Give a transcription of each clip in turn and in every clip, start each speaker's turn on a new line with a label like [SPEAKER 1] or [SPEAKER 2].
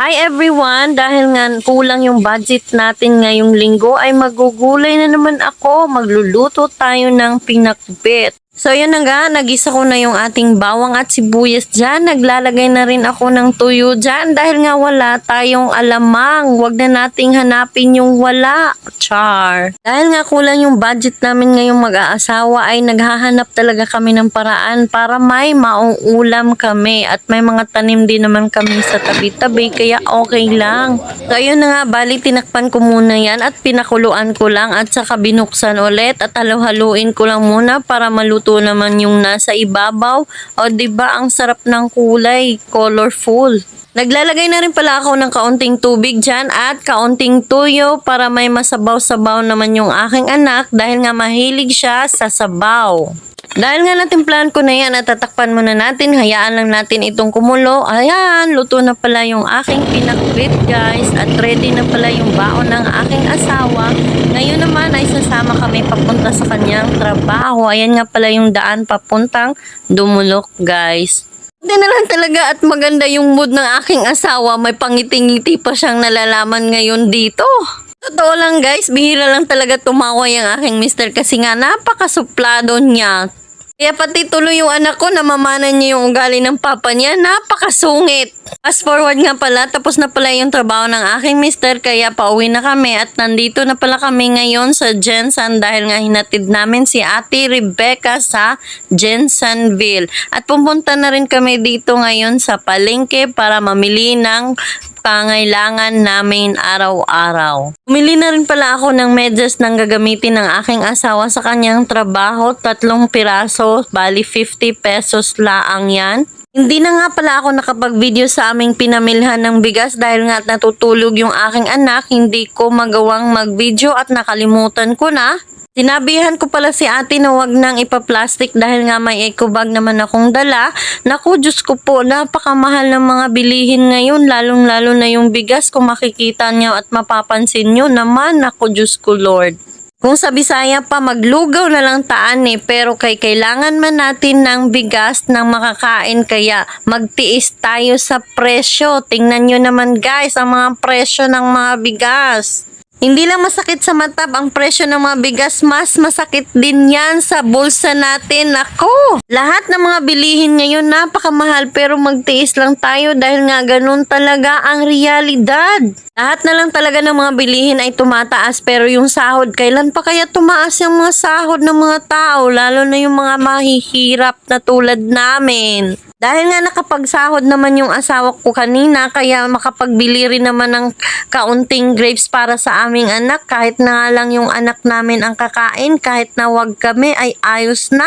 [SPEAKER 1] Hi everyone! Dahil nga kulang yung budget natin ngayong linggo ay magugulay na naman ako. Magluluto tayo ng pinakbet. So yun na nga, nagisa ko na yung ating bawang at sibuyas dyan. Naglalagay na rin ako ng tuyo dyan dahil nga wala tayong alamang. Huwag na nating hanapin yung wala. Char. Dahil nga kulang yung budget namin ngayong mag-aasawa ay naghahanap talaga kami ng paraan para may maong ulam kami at may mga tanim din naman kami sa tabi-tabi kaya okay lang. So na nga, bali tinakpan ko muna yan at pinakuluan ko lang at saka binuksan ulit at halu-haluin ko lang muna para maluto naman yung nasa ibabaw. O ba ang sarap ng kulay, colorful. Naglalagay na rin pala ako ng kaunting tubig dyan at kaunting tuyo para may masabaw-sabaw naman yung aking anak dahil nga mahilig siya sa sabaw. Dahil nga natimplahan ko na yan at tatakpan muna natin, hayaan lang natin itong kumulo. Ayan, luto na pala yung aking pinakbit guys at ready na pala yung baon ng aking asawa. Ngayon naman ay sasama kami papunta sa kanyang trabaho. Ayan nga pala yung daan papuntang Dumulok guys. Hindi na lang talaga at maganda yung mood ng aking asawa. May pangiti-ngiti pa siyang nalalaman ngayon dito. Totoo lang guys, bihira lang talaga tumawa yung aking mister kasi nga napakasuplado niya. Kaya pati tuloy yung anak ko, namamanan niya yung ugali ng papa niya, napakasungit. Fast forward nga pala, tapos na pala yung trabaho ng aking mister, kaya pauwi na kami at nandito na pala kami ngayon sa Jensen dahil nga hinatid namin si ate Rebecca sa Jensenville. At pupunta na rin kami dito ngayon sa palengke para mamili ng pangailangan namin araw-araw. Bumili na rin pala ako ng medyas ng gagamitin ng aking asawa sa kanyang trabaho. Tatlong piraso, bali 50 pesos laang yan. Hindi na nga pala ako nakapag-video sa aming pinamilhan ng bigas dahil nga natutulog yung aking anak. Hindi ko magawang mag-video at nakalimutan ko na. Sinabihan ko pala si ate na wag nang ipa-plastic dahil nga may eco bag naman akong dala. Naku, Diyos ko po, napakamahal ng mga bilihin ngayon, lalong-lalo na yung bigas. Kung makikita niyo at mapapansin niyo naman, naku, Diyos ko, Lord. Kung sa Bisaya pa, maglugaw na lang taan eh, pero kay kailangan man natin ng bigas ng makakain, kaya magtiis tayo sa presyo. Tingnan nyo naman guys, ang mga presyo ng mga bigas. Hindi lang masakit sa mata ang presyo ng mga bigas, mas masakit din yan sa bulsa natin. Ako! Lahat ng mga bilihin ngayon napakamahal pero magtiis lang tayo dahil nga ganun talaga ang realidad. Lahat na lang talaga ng mga bilihin ay tumataas pero yung sahod, kailan pa kaya tumaas yung mga sahod ng mga tao lalo na yung mga mahihirap na tulad namin. Dahil nga nakapagsahod naman yung asawa ko kanina, kaya makapagbili rin naman ng kaunting grapes para sa aming anak. Kahit na lang yung anak namin ang kakain, kahit na wag kami, ay ayos na.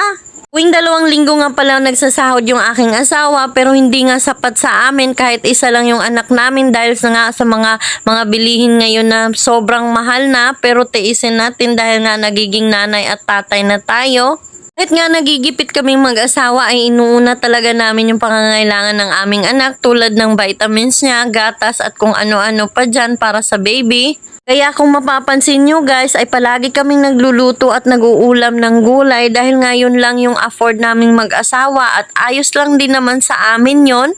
[SPEAKER 1] Tuwing dalawang linggo nga pala nagsasahod yung aking asawa pero hindi nga sapat sa amin kahit isa lang yung anak namin dahil sa nga sa mga mga bilihin ngayon na sobrang mahal na pero tiisin natin dahil nga nagiging nanay at tatay na tayo. Kahit nga nagigipit kaming mag-asawa ay inuuna talaga namin yung pangangailangan ng aming anak tulad ng vitamins niya, gatas at kung ano-ano pa dyan para sa baby. Kaya kung mapapansin nyo guys ay palagi kaming nagluluto at nag-uulam ng gulay dahil ngayon lang yung afford naming mag-asawa at ayos lang din naman sa amin yon.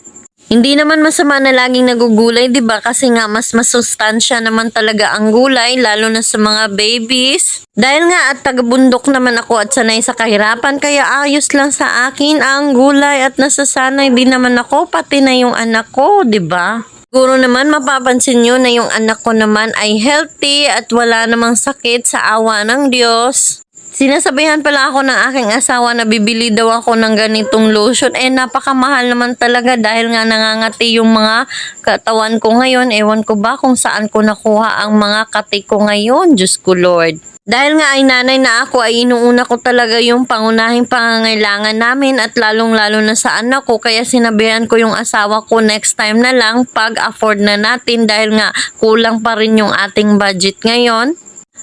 [SPEAKER 1] Hindi naman masama na laging nagugulay, 'di ba? Kasi nga mas masustansya naman talaga ang gulay lalo na sa mga babies. Dahil nga at tagabundok naman ako at sanay sa kahirapan kaya ayos lang sa akin ang gulay at nasasanay din naman ako pati na yung anak ko, 'di ba? Siguro naman mapapansin nyo na yung anak ko naman ay healthy at wala namang sakit sa awa ng Diyos. Sinasabihan pala ako ng aking asawa na bibili daw ako ng ganitong lotion. Eh, napakamahal naman talaga dahil nga nangangati yung mga katawan ko ngayon. Ewan ko ba kung saan ko nakuha ang mga kati ko ngayon. Diyos ko Lord. Dahil nga ay nanay na ako ay inuuna ko talaga yung pangunahing pangangailangan namin at lalong-lalo na sa anak ko kaya sinabihan ko yung asawa ko next time na lang pag afford na natin dahil nga kulang pa rin yung ating budget ngayon.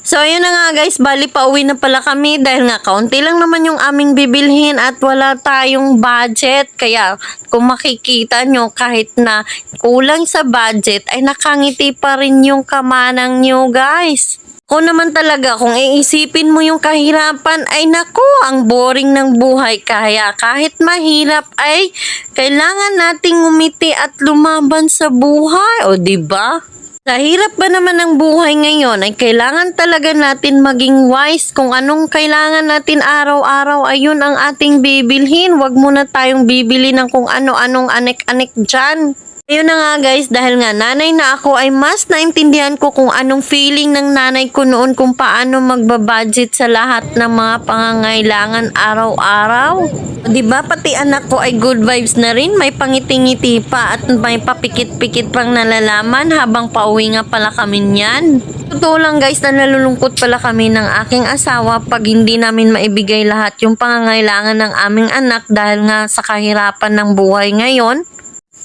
[SPEAKER 1] So, ayun na nga guys, bali pa uwi na pala kami dahil nga kaunti lang naman yung aming bibilhin at wala tayong budget. Kaya kung makikita nyo kahit na kulang sa budget ay nakangiti pa rin yung kamanang nyo guys. Kung naman talaga, kung iisipin mo yung kahirapan, ay nako, ang boring ng buhay. Kaya kahit mahirap ay kailangan nating umiti at lumaban sa buhay. O, ba? Sa hirap ba naman ng buhay ngayon ay kailangan talaga natin maging wise kung anong kailangan natin araw-araw ayun ang ating bibilhin. Huwag muna tayong bibili ng kung ano-anong anek-anek dyan. Ayun na nga guys, dahil nga nanay na ako ay mas naintindihan ko kung anong feeling ng nanay ko noon kung paano magbabudget sa lahat ng mga pangangailangan araw-araw. Di ba pati anak ko ay good vibes na rin, may pangiti-ngiti pa at may papikit-pikit pang nalalaman habang pauwi nga pala kami niyan. Totoo lang guys na nalulungkot pala kami ng aking asawa pag hindi namin maibigay lahat yung pangangailangan ng aming anak dahil nga sa kahirapan ng buhay ngayon.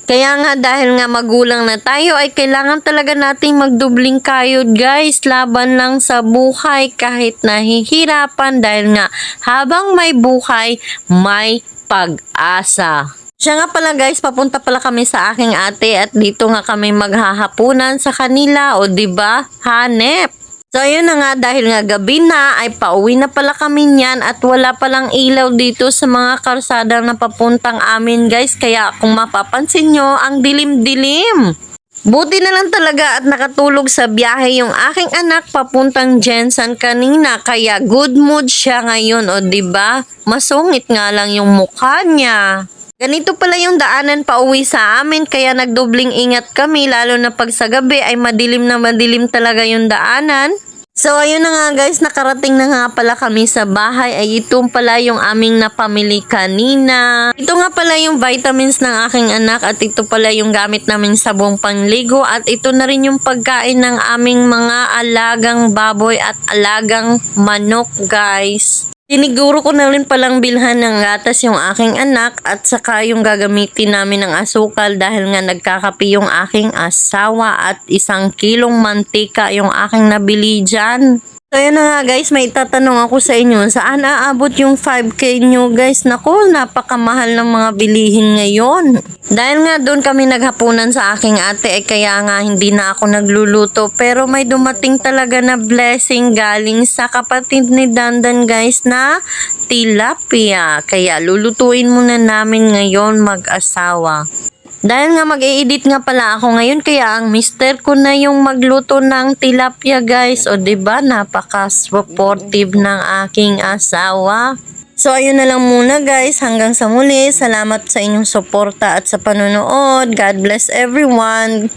[SPEAKER 1] Kaya nga dahil nga magulang na tayo ay kailangan talaga nating magdubling kayod guys laban lang sa buhay kahit nahihirapan dahil nga habang may buhay may pag-asa. Siya nga pala guys, papunta pala kami sa aking ate at dito nga kami maghahapunan sa kanila o 'di ba? Hanep. So ayun na nga dahil nga gabi na ay pauwi na pala kami niyan at wala palang ilaw dito sa mga karsada na papuntang amin guys kaya kung mapapansin nyo ang dilim-dilim. Buti na lang talaga at nakatulog sa biyahe yung aking anak papuntang Jensen kanina kaya good mood siya ngayon o ba? Masungit nga lang yung mukha niya. Ganito pala yung daanan pa uwi sa amin kaya nagdubling ingat kami lalo na pag sa gabi ay madilim na madilim talaga yung daanan. So ayun na nga guys, nakarating na nga pala kami sa bahay ay ito pala yung aming napamili kanina. Ito nga pala yung vitamins ng aking anak at ito pala yung gamit namin sa buong pangligo at ito na rin yung pagkain ng aming mga alagang baboy at alagang manok guys. Tiniguro ko na rin palang bilhan ng gatas yung aking anak at saka yung gagamitin namin ng asukal dahil nga nagkakapi yung aking asawa at isang kilong mantika yung aking nabili dyan. So yun na nga guys, may tatanong ako sa inyo, saan aabot yung 5k nyo guys? Naku, napakamahal ng mga bilihin ngayon. Dahil nga doon kami naghapunan sa aking ate, eh kaya nga hindi na ako nagluluto. Pero may dumating talaga na blessing galing sa kapatid ni Dandan guys na tilapia. Kaya lulutuin muna namin ngayon mag-asawa. Dahil nga mag-i-edit nga pala ako ngayon kaya ang mister ko na yung magluto ng tilapia guys. O ba napaka-supportive ng aking asawa. So ayun na lang muna guys, hanggang sa muli. Salamat sa inyong suporta at sa panonood. God bless everyone.